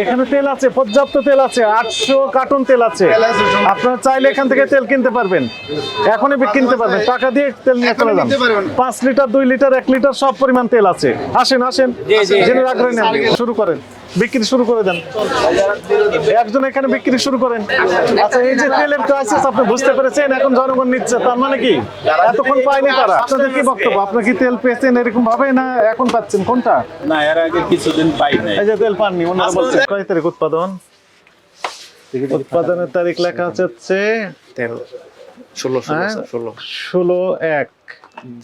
এখানে তেল আছে পর্যাপ্ত তেল আছে আটশো কার্টন তেল আছে। আপনারা চাইলে এখান থেকে তেল কিনতে পারবেন। এখনই কিনতে পারবেন। টাকা দিয়ে তেল নিয়ে চলে যান। পাঁচ লিটার দুই লিটার এক লিটার সব পরিমাণ তেল আছে। আসেন আসেন। জেনে রাখবেন শুরু করেন। বিক্রি শুরু করে দেন। একজন এখানে বিক্রি শুরু করেন। আচ্ছা এই যে তেলের ক্রাইসিস আপনি বুঝতে পেরেছেন এখন জনগণ নিচ্ছে তার মানে কি? এতক্ষণ পায়নি তারা। আপনাদের কি বক্তব্য? আপনার কি তেল পেয়েছেন এরকম ভাবে না এখন পাচ্ছেন? কোনটা? না এর আগে কিছুদিন পাই নাই এই যে তেল পাননি ওনারা বলছে। কয় তারিখ উৎপাদন? উৎপাদনের তারিখ লেখা আছে হচ্ছে তেরো ষোলো ষোলো? ষোলো। ষোলো এক।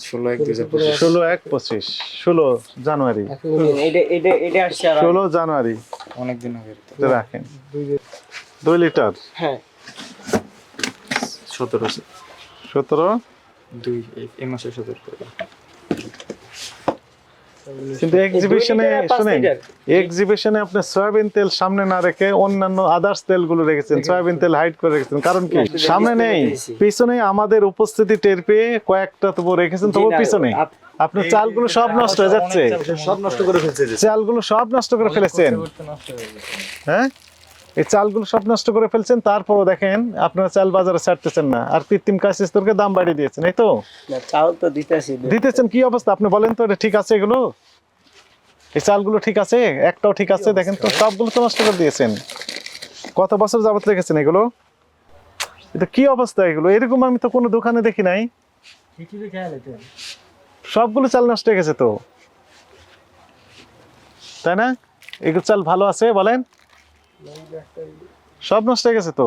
ষোলো এক পঁচিশ। ষোলো এক পঁচিশ। ষোলো জানুয়ারি। ষোলো জানুয়ারি। অনেকদিন আগে রাখেন। দুই লিটার? হ্যাঁ। সতেরো সতেরো? দুই এই- মাসে সতেরো কিন্তু এক্সিবিশনে শুনেন এক্সিবিশনে আপনি সয়াবিন তেল সামনে না রেখে অন্যান্য আদার্স তেলগুলো রেখেছেন সয়াবিন তেল হাইড করে রেখেছেন। কারণ কি? সামনে নেই। পিছনে আমাদের উপস্থিতি টের পেয়ে কয়েকটা তবু রেখেছেন তবু পিছনে। আপ- আপনার চালগুলো সব নষ্ট হয়ে যাচ্ছে। সব নষ্ট করে ফেলছে। চালগুলো সব নষ্ট করে ফেলেছেন। হ্যাঁ? এই চালগুলো সব নষ্ট করে ফেলছেন তারপরও দেখেন আপনারা চাল বাজারে ছাড়তেছেন না। আর কৃত্রিম কাশিস্তরকে দাম বাড়িয়ে দিয়েছেন এই তো? চাল তো দিতেছি। দিতেছেন কি অবস্থা? আপনি বলেন তো এটা ঠিক আছে এগুলো? এই চালগুলো ঠিক আছে? একটাও ঠিক আছে? দেখেন তো সবগুলো তো নষ্ট করে দিয়েছেন। কত বছর যাবত রেখেছেন এগুলো? এটা কি অবস্থা এগুলো? এরকম আমি তো কোনো দোকানে দেখি নাই। সবগুলো চাল নষ্ট হয়ে গেছে তো। তাই না? এগুলো চাল ভালো আছে বলেন। সব নষ্ট হয়ে গেছে তো?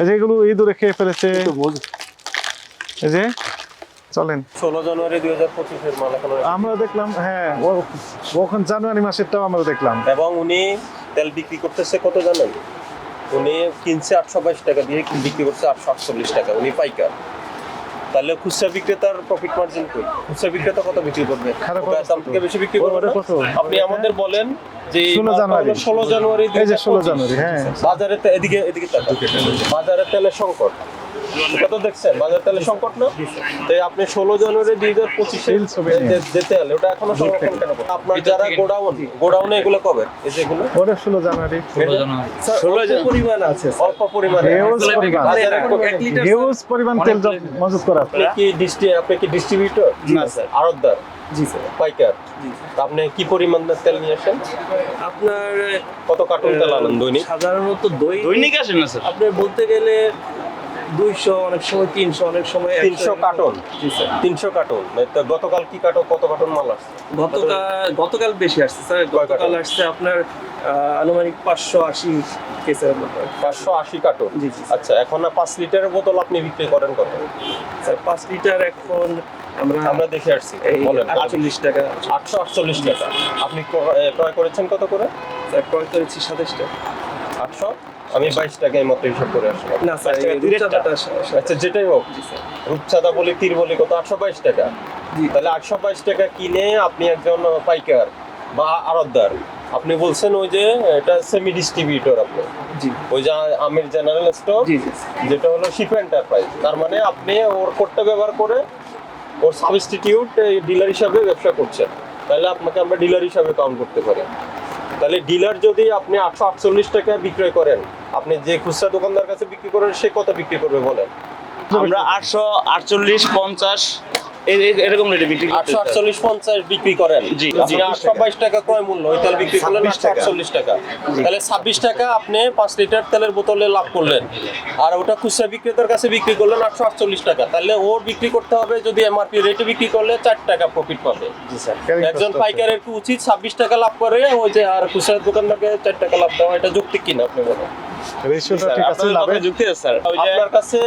এই যে এগুলো ইঁদুরে খেয়ে ফেলেছে। এই যে চলেন। ষোলো জানুয়ারি দুই হাজার পঁচিশের মাল এখন আমরা দেখলাম হ্যাঁ ওখান জানুয়ারি মাসেরটাও আমরা দেখলাম। এবং উনি তেল বিক্রি করতেছে কত জানেন? উনি কিনছে আটশো বাইশ টাকা দিয়ে বিক্রি করছে আটশো আটচল্লিশ টাকা। উনি পাইকার। তাহলে খুচরা বিক্রেতার প্রফিট মার্জিন কই খুচরা বিক্রেতা কত বিক্রি করবে খারাপ দাম থেকে বেশি বিক্রি করবে? আপনি আমাদের বলেন যে 16 জানুয়ারি। ষোলো জানুয়ারি এই যে 16 জানুয়ারি, হ্যাঁ। বাজারে এদিকে এদিকে। বাজারে তেলের সংকট এটা তো দেখছেন বাজার তেলের সংকট না? তো আপনি ষোলো জানুয়ারি দুই হাজার পঁচিশে। যেতে হলে ওটা এখনও সংরক্ষণ কেন? আপনার যারা গোডাউন গোডাউনে এগুলো কবে? এগুলো? ষোলো জানুয়ারি। ষোলো পরিমাণ আছে অল্প পরিমাণে। পরিমাণ। বাজারে এক লিটার হিউজ পরিমাণ তেল মজুত করা আপনি কি ডিস্ট্রি আপনি কি ডিস্ট্রিবিউটর না স্যার। আড়তদার। জি স্যার। পাইকার। আপনি কি পরিমাণ তেল নিয়ে আসেন? আপনার কত কার্টুন তেল আনেন দৈনিক? সাধারণত দৈনিক আসেন না স্যার। আপনি বলতে গেলে দুইশো অনেক সময় তিনশো অনেক সময় তিনশো কার্টন। তিনশো কার্টন। গতকাল কি কার্টন কত কার্টন মাল আসছে? গতকাল গতকাল বেশি আসছে স্যার। গতকাল? আসছে আপনার আনুমানিক পাঁচশো আশি কেসের মতো। পাঁচশো আশি কার্টন? জি, জি। আচ্ছা এখন না পাঁচ লিটারের বোতল আপনি বিক্রি করেন কত? স্যার পাঁচ লিটার এখন আমরা আমরা দেখে আসছি বলেন। আটচল্লিশ টাকা। আটশো আটচল্লিশ টাকা। আপনি ক্র- ক্রয় করেছেন কত করে? স্যার ক্রয় করেছি সাতাশ টাকা। আটশো? আমি বাইশ টাকায় মতো হিসাব করে আসলাম। না স্যার 22 টাকা এই তিরিশ রূপচাঁদাটা টাকা। সা- সা- আচ্ছা যেটাই হোক রূপচাঁদা বলি তীর বলি কত? আটশো বাইশ টাকা। জি। তাহলে আটশো বাইশ টাকা কিনে আপনি একজন পাইকার বা আড়তদার আপনি বলছেন ওই যে এটা সেমি ডিস্ট্রিবিউটর আপনি। জি। ওই যে আমির জেনারেল স্টোর যেটা হলো শিপ এন্টারপ্রাইজ তার মানে আপনি ওর কোডটা ব্যবহার করে ওর সাবস্টিটিউট ডিলার হিসাবে ব্যবসা করছেন। তাহলে আপনাকে আমরা ডিলার হিসাবে কাউন্ট করতে পারি। তাহলে ডিলার যদি আপনি আটশো আটচল্লিশ টাকা বিক্রয় করেন, আপনি যে খুচরা দোকানদার কাছে বিক্রি করেন, সে কত বিক্রি করবে বলেন? আমরা আটশো আটচল্লিশ পঞ্চাশ এরকম রেটে বিক্রি করতে আটশো আটচল্লিশ পঞ্চাশ বিক্রি করেন। জি, জি। আটশো বাইশ টাকা ক্রয় মূল্য ওই তেল বিক্রি করলেন আটশো আটচল্লিশ টাকা। তাহলে ছাব্বিশ টাকা আপনি পাঁচ লিটার তেলের বোতলে লাভ করলেন। আর ওটা খুচরা বিক্রেতার কাছে বিক্রি করলেন আটশো আটচল্লিশ টাকা। তাহলে ওর বিক্রি করতে হবে যদি এমআরপি রেটে বিক্রি করলে চার টাকা প্রফিট পাবে। একজন। পাইকারের কি উচিত ছাব্বিশ টাকা লাভ করে ওই যে আর খুচরা দোকানদারকে চার টাকা লাভ দেওয়া এটা যৌক্তিক কিনা আপনি বলেন? রেশিওটা ঠিক আছে যুক্তি আছে স্যার। আপনার কাছে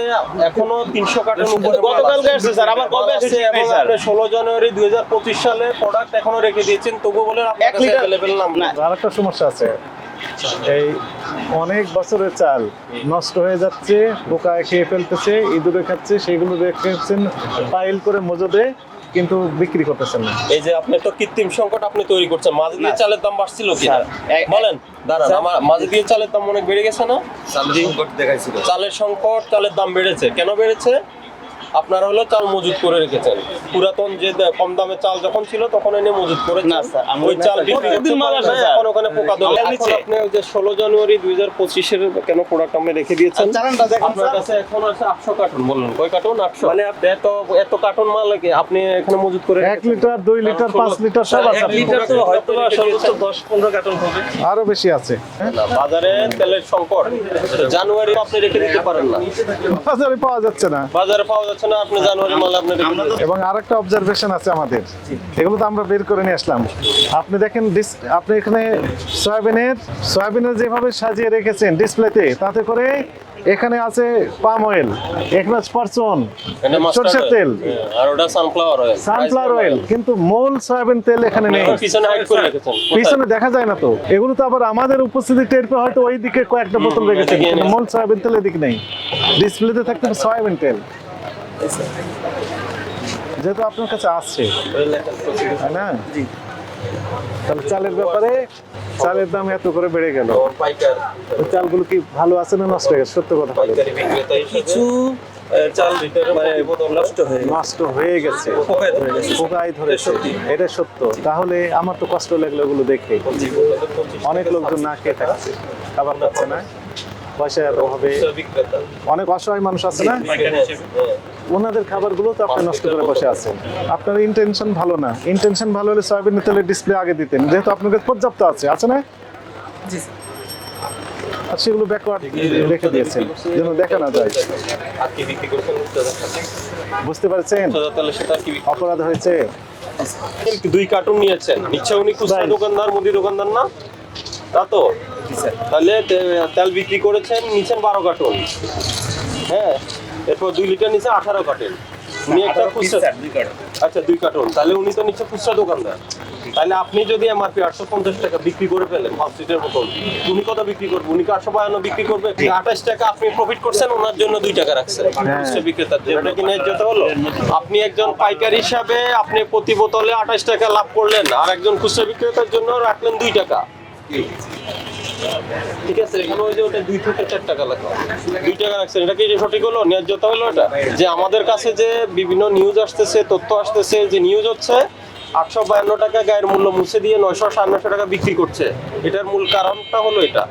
এখনও তিনশো কার্টন উপরে মাল গতকালকে আসছে স্যার কবে আসছে এবং আপনি ষোলো জানুয়ারি দুই হাজার পঁচিশ সালে প্রোডাক্ট এখনও রেখে দিয়েছেন তবু বলেন আপনার কাছে না। না আর একটা সমস্যা আছে। এই অনেক বছরের চাল নষ্ট হয়ে যাচ্ছে পোকায় খেয়ে ফেলতেছে ইঁদুরে খাচ্ছে সেগুলো রেখেছেন পাইল করে মজুদে। কিন্তু বিক্রি করতেছেন না। এই যে আপনি তো কৃত্রিম সংকট আপনি তৈরি করছেন মাঝে দিয়ে চালের দাম বাড়ছিল কি স্যার, বলেন। দাঁড়ান আমার মাঝে দিয়ে চালের দাম অনেক বেড়ে গেছে না? চালের সংকট দেখাইছিল। চালের সংকট চালের দাম বেড়েছে। কেন বেড়েছে? আপনারা হলো চাল মজুত করে রেখেছেন। পুরাতন যে কম দামে চাল যখন ছিল তখন এনে মজুত করে না, স্যার, ওই চাল প্রতিদিন মাল আসে, এখন ওখানে পোকা ধরে আপনি ওই যে ষোলো জানুয়ারি দুই হাজার পঁচিশের কেন প্রোডাক্ট রেখে দিয়েছেন? আপনার কাছে এখন আছে আটশো কার্টন বলুন। কয় কার্টন আটশো। মানে এত এত কার্টন মাল কি আপনি এখানে মজুত করে এক রেখেছেন? লিটার দুই লিটার পাঁচ লিটার সব আছে। এক লিটার তো হয়তো সর্বোচ্চ দশ পনেরো কার্টন হবে। আরও বেশি আছে? না, বাজারে তেলের সংকট। জানুয়ারি আপনি রেখে দিতে পারেন না। বাজারে পাওয়া যাচ্ছে না। বাজারে পাওয়া যাচ্ছে না আপনি জানুয়ারি মাল এবং আরেকটা অবজারভেশন আছে আমাদের। এগুলো তো আমরা বের করে নিয়ে আসলাম। আপনি দেখেন আপনি এখানে সয়াবিনের সয়াবিনের যেভাবে সাজিয়ে রেখেছেন ডিসপ্লেতে তাতে করে এখানে আছে পাম অয়েল এখানে স্পারসন সরষের তেল। হ্যাঁ, আর ওটা সানফ্লাওয়ার অয়েল সানফ্লাওয়ার অয়েল কিন্তু মূল সয়াবিন তেল এখানে নেই। পিছনে হাইড করে রেখেছেন। পিছনে দেখা যায় না তো। এগুলো তো আবার আমাদের উপস্থিতি টের পেয়ে হয়তো ওই দিকে কয়েকটা বোতল রেখেছেন কিন্তু মূল সয়াবিন তেল এদিকে নেই। ডিসপ্লেতে থাকতে সয়াবিন তেল। যেহেতু আপনার কাছে আসছে তাই না? তাহলে চালের ব্যাপারে চালের দাম এত করে বেড়ে গেল। চালগুলো কি ভালো আছে না নষ্ট হয়ে গেছে? সত্য কথা কিছু চাল মানে নষ্ট হয়ে নষ্ট হয়ে গেছে। পোকায় ধরে গেছে। পোকাই ধরেছে এটা সত্য। তাহলে আমার তো কষ্ট লাগল ওগুলো দেখে। অনেক লোকজন না খেয়ে থাকছে। খাবার পাচ্ছে না। পয়সার অভাবে অনেক অসহায় মানুষ আছে না। ওনাদের খাবারগুলো তো আপনি নষ্ট করে বসে আছেন। আপনার ইন্টেনশন ভালো না। ইন্টেনশন ভালো হলে সয়াবিন তেলের ডিসপ্লে আগে দিতেন। যেহেতু আপনার কাছে পর্যাপ্ত আছে। আছে না? আর সেগুলো ব্যাকওয়ার্ড রেখে দিয়েছেন। যেন দেখা না যায়। বুঝতে পারছেন? সেটা অপরাধ হয়েছে। দুই কার্টুন নিয়েছেন। নিচ্ছে উনি খুচরা দোকানদার মুদি দোকানদার না? তা তো। তাহলে তেল বিক্রি করেছেন নিচ্ছেন বারো কার্টুন। হ্যাঁ? এরপর দুই লিটার নিচে আঠারো কার্টুন। উনি একটা খুচরা আচ্ছা দুই কার্টুন। তাহলে উনি তো নিচ্ছে খুচরা দোকানদার। তাহলে আপনি যদি এমআরপি আটশো পঞ্চাশ টাকা বিক্রি করে ফেলেন পাঁচ লিটার বোতল উনি কত বিক্রি করবে? উনি আটশো বায়ান্ন বিক্রি করবে? আঠাশ টাকা আপনি প্রফিট করছেন? ওনার জন্য দুই টাকা রাখছেন। খুচরা বিক্রেতার জন্য। এটা কি ন্যায্যত হলো আপনি একজন পাইকারি হিসাবে আপনি প্রতি বোতলে আঠাশ টাকা লাভ করলেন আর একজন খুচরা বিক্রেতার জন্য রাখলেন দুই টাকা। ঠিক আছে, এখানে ওই যে ওটা দুই থেকে চার টাকা লেখা। দুই টাকা রাখছেন, এটা কি সঠিক হলো? ন্যায্যতা হলো এটা যে আমাদের কাছে যে বিভিন্ন নিউজ আসতেছে, তথ্য আসতেছে, যে নিউজ হচ্ছে, আটশো বায়ান্ন টাকা গায়ের মূল্য মুছে দিয়ে নয়শো সাড়ে টাকা বিক্রি করছে। এটার মূল কারণটা হলো এটা।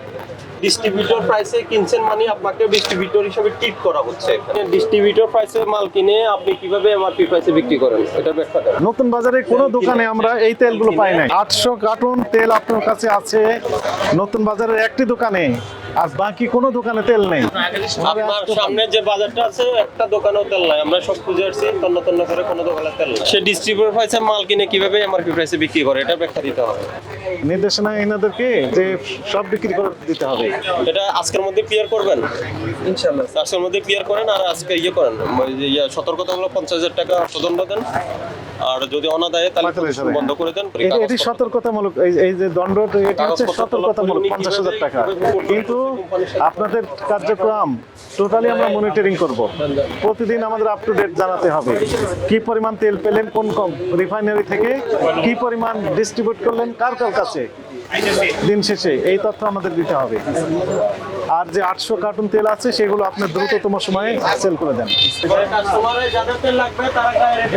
ডিস্ট্রিবিউটর প্রাইসে কিনছেন মানে আপনাকে ডিস্ট্রিবিউটর হিসেবে ট্রিট করা হচ্ছে ডিস্ট্রিবিউটর প্রাইসে মাল কিনে আপনি কীভাবে এমআরপি প্রাইসে বিক্রি করেন? এটা ব্যাখ্যা দেন। নতুন বাজারে কোনো দোকানে আমরা এই তেলগুলো পাই না আটশো কার্টন তেল আপনার কাছে আছে। নতুন বাজারের একটি দোকানে আর বাকি কোনো দোকানে তেল নেই। আপনার সামনে যে বাজারটা আছে একটা দোকানেও তেল নাই। আমরা সব খুঁজে আসছি তন্ন তন্ন করে কোনো দোকানে তেল নাই। সে ডিস্ট্রিবিউটর প্রাইসে মাল কিনে কীভাবে এমআরপি প্রাইসে বিক্রি করে এটা ব্যাখ্যা দিতে হবে। নির্দেশনা এনাদেরকে যে সব বিক্রি করে দিতে হবে। এটা আজকের মধ্যে ক্লিয়ার করবেন? ইনশাল্লাহ আজকের মধ্যে ক্লিয়ার করেন আর আজকে ইয়ে করেন। যে ইয়ে সতর্কতামূলক পঞ্চাশ হাজার টাকা অর্থদণ্ড দেন। আর যদি অনাদায়ে তাহলে বন্ধ করে দেন এটি- সতর্কতামূলক এই এই যে দণ্ড এটি হচ্ছে সতর্কতামূলক পঞ্চাশ হাজার টাকা। কিন্তু আপনাদের কার্যক্রম টোটালি আমরা মনিটরিং করব। প্রতিদিন আমাদের আপ টু ডেট জানাতে হবে। কি পরিমাণ তেল পেলেন কোন কম রিফাইনারি থেকে কি পরিমাণ ডিস্ট্রিবিউট করলেন কার কার কাছে? দিন শেষে এই তথ্য আমাদের দিতে হবে। আর যে আটশো কার্টুন তেল আছে সেগুলো আপনি দ্রুততম সময়ে সেল করে দেন।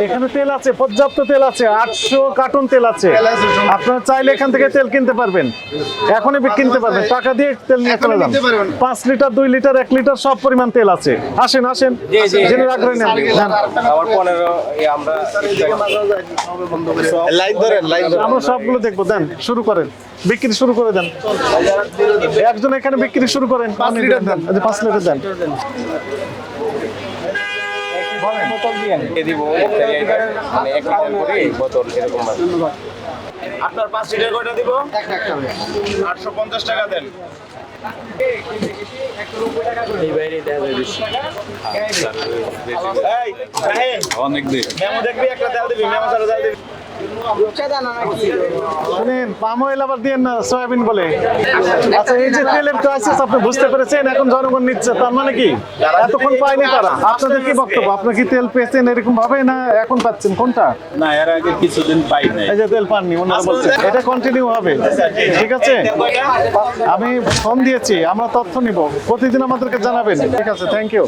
এখানে তেল আছে পর্যাপ্ত তেল আছে আটশো কার্টুন তেল আছে। আপনারা চাইলে এখান থেকে তেল কিনতে পারবেন। এখনই কিনতে পারবেন। টাকা দিয়ে তেল নিয়ে চলে যান। পাঁচ লিটার দুই লিটার এক লিটার সব পরিমাণ তেল আছে। আসেন আসেন। জেনে রাখবেন নেন। আবার আমরা সবগুলো দেখব। দেন শুরু করেন। বিক্রি শুরু করে দেন। একজন এখানে বিক্রি শুরু করেন পাঁচ লিটার দেন। আচ্ছা, পাঁচ লিটার দেন। দিব মানে লিটার করে বোতল এরকম আপনার পাঁচ লিটার কয়টা দিব? আটশো পঞ্চাশ টাকা দেন। এই, অনেক দিন মেমো দেখবি একটা তেল দিবি মেমো দিবি। শুনেন পাম অয়েল আবার দিয়েন না সয়াবিন বলে। আচ্ছা এই যে তেলের ক্রাইসিস আপনি বুঝতে পেরেছেন এখন জনগণ নিচ্ছে তার মানে কি? এতক্ষণ পায়নি তারা। আপনাদের কি বক্তব্য? আপনার কি তেল পেয়েছেন এরকম ভাবে না এখন পাচ্ছেন? কোনটা? না এর আগে কিছুদিন পাই নাই। এই যে তেল পাননি ওনারা এটা কন্টিনিউ হবে। ঠিক আছে? আমি ফোন দিয়েছি আমরা তথ্য নিব। প্রতিদিন আমাদেরকে জানাবেন। ঠিক আছে থ্যাংক ইউ